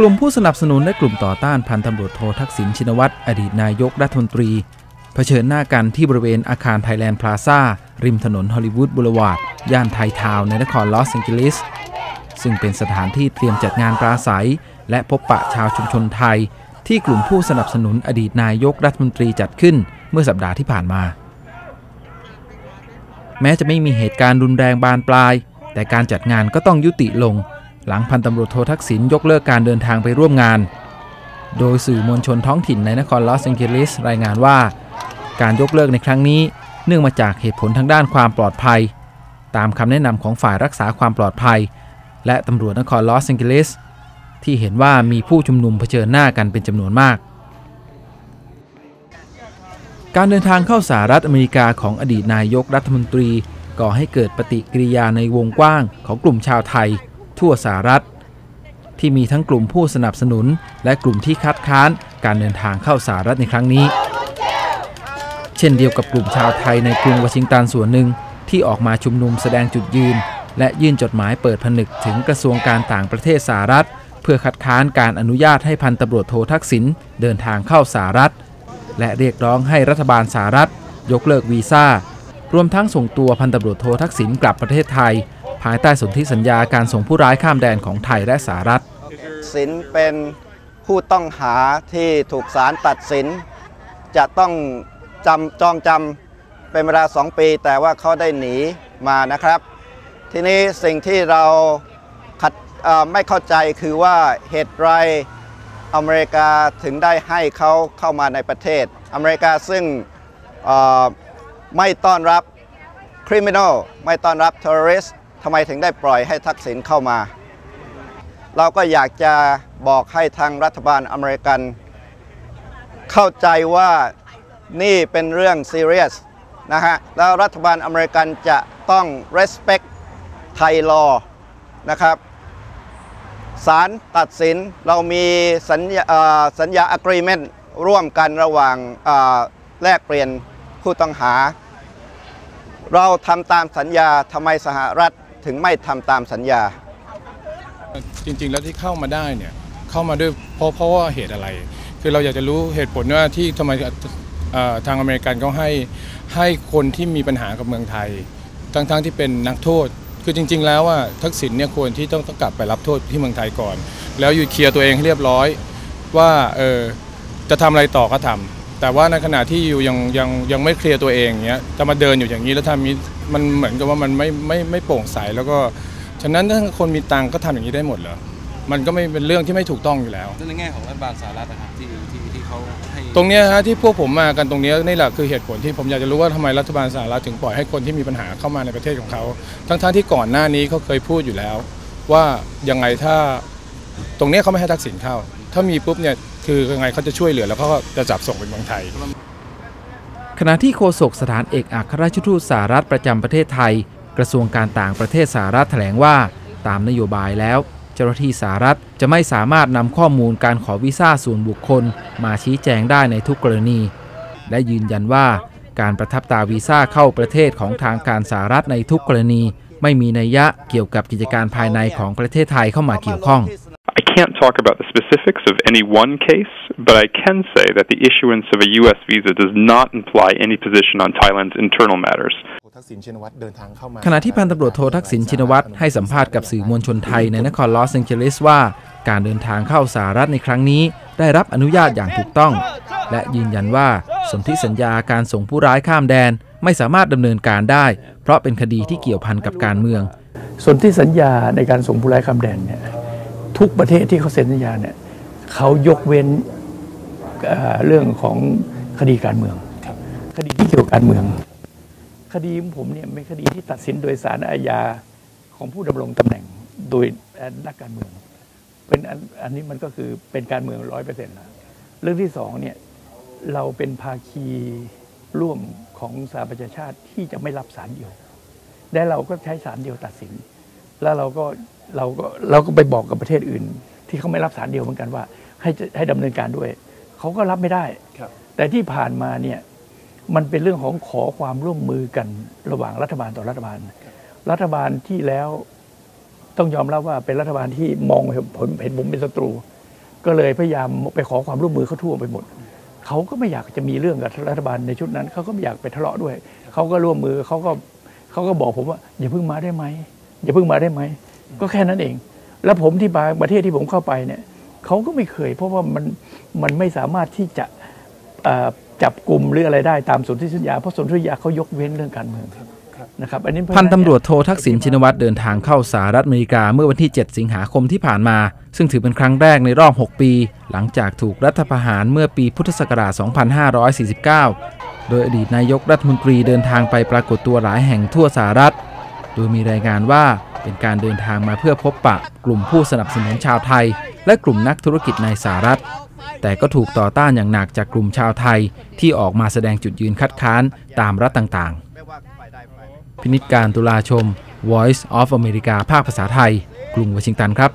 กลุ่มผู้สนับสนุนและกลุ่มต่อต้านพันตำรวจโททักษิณชินวัตรอดีตนายกรัฐมนตรี เผชิญหน้ากันที่บริเวณอาคารไทยแลนด์พลาซ่า ริมถนนฮอลลีวูดบูลวาร์ดย่านไททาวน์ในนครลอสแองเจลิส ซึ่งเป็นสถานที่เตรียมจัดงานปราศัย และพบปะชาวชุมชนไทย ที่กลุ่มผู้สนับสนุนอดีตนายกรัฐมนตรีจัดขึ้นเมื่อสัปดาห์ที่ผ่านมา แม้จะไม่มีเหตุการณ์รุนแรงบานปลาย แต่การจัดงานก็ต้องยุติลง หลังพันตำรวจโททักษิณยกเลิกการเดินทางไปร่วมงาน โดยสื่อมวลชนท้องถิ่นในนครลอสแองเจลิสรายงานว่า การยกเลิกในครั้งนี้ เนื่องมาจากเหตุผลทางด้านความปลอดภัย ตามคำแนะนำของฝ่ายรักษาความปลอดภัย และตำรวจนครลอสแองเจลิสที่เห็นว่ามีผู้ชุมนุมเผชิญหน้ากันเป็นจำนวนมาก การเดินทางเข้าสหรัฐอเมริกาของอดีตนายกรัฐมนตรีก่อให้เกิดปฏิกิริยาในวงกว้างของกลุ่มชาวไทย ทั่วสหรัฐ ที่มีทั้งกลุ่มผู้สนับสนุน และกลุ่มที่คัดค้านการเดินทางเข้าสหรัฐในครั้งนี้ เช่นเดียวกับกลุ่มชาวไทยในกรุงวอชิงตันส่วนหนึ่งที่ออกมาชุมนุมแสดงจุดยืน และยื่นจดหมายเปิดผนึกถึงกระทรวงการต่างประเทศสหรัฐ เพื่อคัดค้านการอนุญาตให้พันตำรวจโททักษิณเดินทางเข้าสหรัฐ และเรียกร้องให้รัฐบาลสหรัฐ ยกเลิกวีซ่ารวมทั้งส่งตัวพันตำรวจโททักษิณกลับประเทศไทย ภายใต้สนธิสัญญาการส่งผู้ร้ายข้ามแดนของไทยและสหรัฐ สินเป็นผู้ต้องหาที่ถูกศาลตัดสิน จะต้องจำจองจำเป็นเวลา2ปี แต่ว่าเขาได้หนีมานะครับ ทีนี้สิ่งที่เราขัดไม่เข้าใจคือว่าเหตุไรอเมริกาถึงได้ให้เขาเข้ามาในประเทศ อเมริกาซึ่งไม่ต้อนรับคริมิน a ลไม่ต้อนรับเทำไมถึงได้ปล่อยให้ทักษิณเข้ามา เราก็อยากจะบอกให้ทางรัฐบาลอเมริกัน เข้าใจว่านี่เป็นเรื่องซีเรียสนะฮะแล้วรัฐบาลอเมริกันจะต้อง respect ไทย law นะครับศาลตัดสินเรามีสัญญาสัญญา agreement ร่วมกันระหว่างแลกเปลี่ยนผู้ต้องหา เราทำตามสัญญาทำไมสหรัฐ ถึงไม่ทำตามสัญญา จริง ๆ แล้วที่เข้ามาได้เนี่ยเข้ามาด้วยเพราะเพราะว่าเหตุอะไร คือเราอยากจะรู้เหตุผลว่าที่ทำไมทางอเมริกันเขาให้ให้คนที่มีปัญหากับเมืองไทย ทั้งๆที่เป็นนักโทษ คือจริง ๆ แล้วว่าทักษิณเนี่ยควรที่ต้องต้องกลับไปรับโทษที่เมืองไทยก่อน แล้วอยู่เคลียร์ตัวเองให้เรียบร้อย ว่าเออจะทำอะไรต่อก็ทำ แต่ว่าในขณะที่อยู่ยังยังยังไม่เคลียร์ตัวเองเนี้ยจะมาเดินอยู่อย่างนี้แล้วทำนี้มันเหมือนกับว่ามันไม่ไม่ไม่โปร่งใสแล้วก็ฉะนั้นถ้าคนมีตังค์ก็ทำอย่างนี้ได้หมดเหรอมันก็ไม่เป็นเรื่องที่ไม่ถูกต้องอยู่แล้วในแง่ของรัฐบาลสหรัฐนะครับที่ที่ที่เขาให้ตรงเนี้ยฮะที่พวกผมมากันตรงเนี้ยนี่แหละคือเหตุผลที่ผมอยากจะรู้ว่าทำไมรัฐบาลสหรัฐถึงปล่อยให้คนที่มีปัญหาเข้ามาในประเทศของเขาทั้งๆที่ก่อนหน้านี้เขาเคยพูดอยู่แล้ว ว่ายังไงถ้าตรงเนี้ยเขาไม่ให้ทักษิณเข้า ถ้ามีปุ๊บเนี่ยคือยังไงเขาจะช่วยเหลือแล้วเขาก็จะจับส่งไปเมืองไทย ขณะที่โฆษกสถานเอกอัครราชทูตสหรัฐประจำประเทศไทย กระทรวงการต่างประเทศสหรัฐแถลงว่า ตามนโยบายแล้วเจ้าหน้าที่สหรัฐจะไม่สามารถนำข้อมูลการขอวีซ่าส่วนบุคคล มาชี้แจงได้ในทุกกรณี และยืนยันว่าการประทับตาวีซ่าเข้าประเทศของทางการสหรัฐในทุกกรณี ไม่มีนัยยะเกี่ยวกับกิจการภายในของประเทศไทยเข้ามาเกี่ยวข้อง I can't talk about the specifics of any one case, but I can say that the issuance of a U.S. visa does not imply any position on Thailand's internal matters. ทักษิณชินวัตรเดินทางเข้ามาขณะที่พันตำรวจโททักษิณชินวัตรให้สัมภาษณ์กับสื่อมวลชนไทยในนครลอสแองเจลิสว่า การเดินทางเข้าสหรัฐในครั้งนี้ ได้รับอนุญาตอย่างถูกต้อง และยืนยันว่าสนธิสัญญาการส่งผู้ร้ายข้ามแดนไม่สามารถดำเนินการได้ เพราะเป็นคดีที่เกี่ยวพันกับการเมืองส่วนที่สัญญาในการส่งผู้ร้ายข้ามแดนเนี่ย ทุกประเทศที่เขาเซ็นสัญญาเนี่ยเขายกเว้นเอ่อเรื่องของคดีการเมืองคดีที่เกี่ยวกับการเมือง คดีของผมเนี่ยเป็นคดีที่ตัดสินโดยศาลอาญาของผู้ดำรงตำแหน่งโดยนักการเมือง เป็นอันอันนี้มันก็คือเป็นการเมืองร้อยเปอร์เซ็นต์แล้วเรื่องที่สองเนี่ยเราเป็นภาคีร่วมของสหประชาชาติที่จะไม่รับสารเดียวและเราก็ใช้สารเดียวตัดสิน แล้วเราก็ เราก็เราก็ไปบอกกับประเทศอื่น ที่เขาไม่รับสารเดียวเหมือนกันว่า ให้จะให้ดำเนินการด้วยเขาก็รับไม่ได้ แต่ที่ผ่านมาเนี่ยมันเป็นเรื่องของขอความร่วมมือกันระหว่างรัฐบาลต่อรัฐบาล รัฐบาลที่แล้วต้องยอมรับว่าเป็นรัฐบาลที่มองเห็นผมเห็นผมเป็นศัตรู ก็เลยพยายามไปขอความร่วมมือเขาทั่วไปหมดเขาก็ไม่อยากจะมีเรื่องกับรัฐบาลในชุดนั้นเขาก็ไม่อยากไปทะเลาะด้วยเขาก็ร่วมมือเขาก็เขาก็บอกผมว่าอย่าเพิ่งมาได้ไหมอย่าเพิ่งมาได้ไหม ก็แค่นั้นเอง แล้วผมที่บางประเทศที่ผมเข้าไปเนี่ยเขาก็ไม่เคย เพราะว่ามันมันไม่สามารถที่จะเอ่อจับกลุ่มหรืออะไรได้ตามสนธิสัญญาเพราะสนธิสัญญาเขายกเว้นเรื่องการเมืองนะครับอันนี้เพาะฉะพันตำรวจโททักษิณชินวัตรเดินทางเข้าสหรัฐอเมริกาเมื่อวันที่ 7 สิงหาคมที่ผ่านมา ซึ่งถือเป็นครั้งแรกในรอบ 6 ปี หลังจากถูกรัฐประหารเมื่อปีพุทธศักราช 2549 โดยอดีตนายกรัฐมนตรีเดินทางไปปรากฏตัวหลายแห่งทั่วสหรัฐ โดยมีรายงานว่า เป็นการเดินทางมาเพื่อพบปะกลุ่มผู้สนับสนุนชาวไทย และกลุ่มนักธุรกิจในสหรัฐ แต่ก็ถูกต่อต้านอย่างหนักจากกลุ่มชาวไทย ที่ออกมาแสดงจุดยืนคัดค้านตามรัฐต่างๆ พินิจการตุลาชม Voice of America ภาคภาษาไทย กรุงวอชิงตันครับ